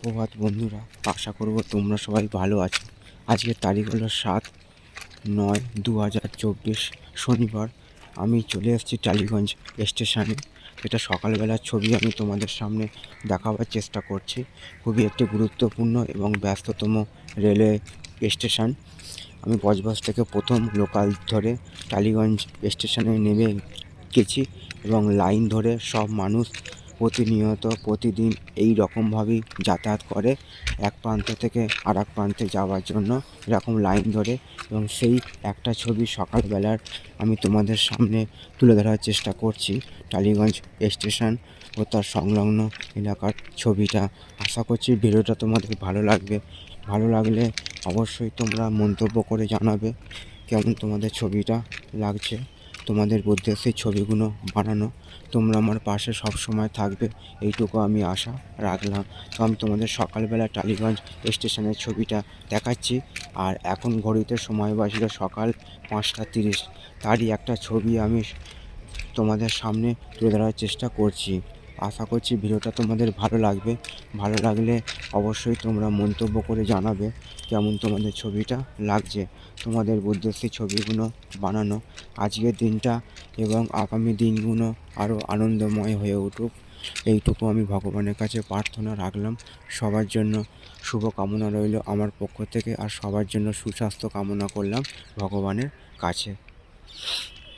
সুপ্রভাত বন্ধুরা। আশা করব তোমরা সবাই ভালো আছো। আজকের তারিখ হলো সাত নয় দু হাজার চব্বিশ শনিবার। আমি চলে এসেছি টালিগঞ্জ স্টেশনে। এটা সকালবেলার ছবি আমি তোমাদের সামনে দেখাবার চেষ্টা করছি। খুবই একটি গুরুত্বপূর্ণ এবং ব্যস্ততম রেলওয়ে স্টেশন। আমি বজবজ থেকে প্রথম লোকাল ধরে টালিগঞ্জ স্টেশনে নেমে গেছি এবং লাইন ধরে সব মানুষ প্রতিনিয়ত প্রতিদিন এই রকমভাবেই যাতায়াত করে এক প্রান্ত থেকে আর এক প্রান্তে যাওয়ার জন্য এরকম লাইন ধরে এবং সেই একটা ছবি সকালবেলার আমি তোমাদের সামনে তুলে ধরার চেষ্টা করছি। টালিগঞ্জ স্টেশন ও তার সংলগ্ন এলাকার ছবিটা। আশা করছি ভিডিওটা তোমাদের ভালো লাগবে। ভালো লাগলে অবশ্যই তোমরা মন্তব্য করে জানাবে কেমন তোমাদের ছবিটা লাগছে। তোমাদের উদ্দেশ্যে ছবিগুলো বানানো। তোমরা আমার পাশে সব সময় থাকবে, এইটুকু আমি আশা রাখলাম। তো আমি তোমাদের সকালবেলা টালিগঞ্জ স্টেশনের ছবিটা দেখাচ্ছি। আর এখন ঘড়িতে সময় বাসিল সকাল পাঁচটা তিরিশ। তারই একটা ছবি আমি তোমাদের সামনে তুলে ধরার চেষ্টা করছি। আশা করছি ভিডিওটা তোমাদের ভালো লাগবে। ভালো লাগলে অবশ্যই তোমরা মন্তব্য করে জানাবে কেমন তোমাদের ছবিটা লাগছে, তোমাদের উদ্দেশ্যে ছবিগুলো বানানো, আজকের দিনটা এবং আগামী দিনগুলো আরও আনন্দময় হয়ে উঠুক। এইটুকু আমি ভগবানের কাছে প্রার্থনা রাখলাম। সবার জন্য শুভ কামনা রইল আমার পক্ষ থেকে আর সবার জন্য সুস্বাস্থ্য কামনা করলাম ভগবানের কাছে।